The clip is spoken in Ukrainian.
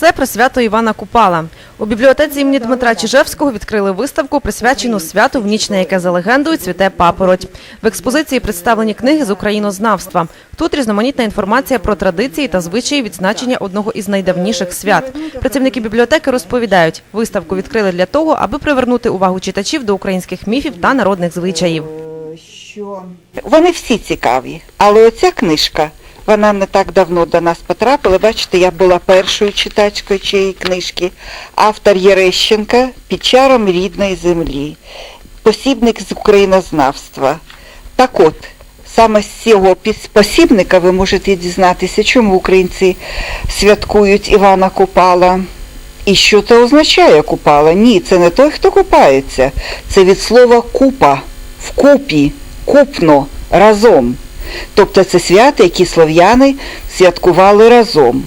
Все про свято Івана Купала. У бібліотеці імені Дмитра Чижевського відкрили виставку, присвячену святу, в ніч на яке за легендою цвіте папороть. В експозиції представлені книги з українознавства. Тут різноманітна інформація про традиції та звичаї відзначення одного із найдавніших свят. Працівники бібліотеки розповідають, виставку відкрили для того, аби привернути увагу читачів до українських міфів та народних звичаїв. що вони всі цікаві, але оця книжка. Вона не так давно до нас потрапила. Бачите, я була першою читачкою цієї книжки. Автор Єрещенка під чаром рідної землі, посібник з українознавства. Так от, саме з цього посібника ви можете дізнатися, чому українці святкують Івана Купала. І що це означає купала? Ні, це не той, хто купається. Це від слова купа, вкупі, купно, разом. Тобто це свята, які слов'яни святкували разом.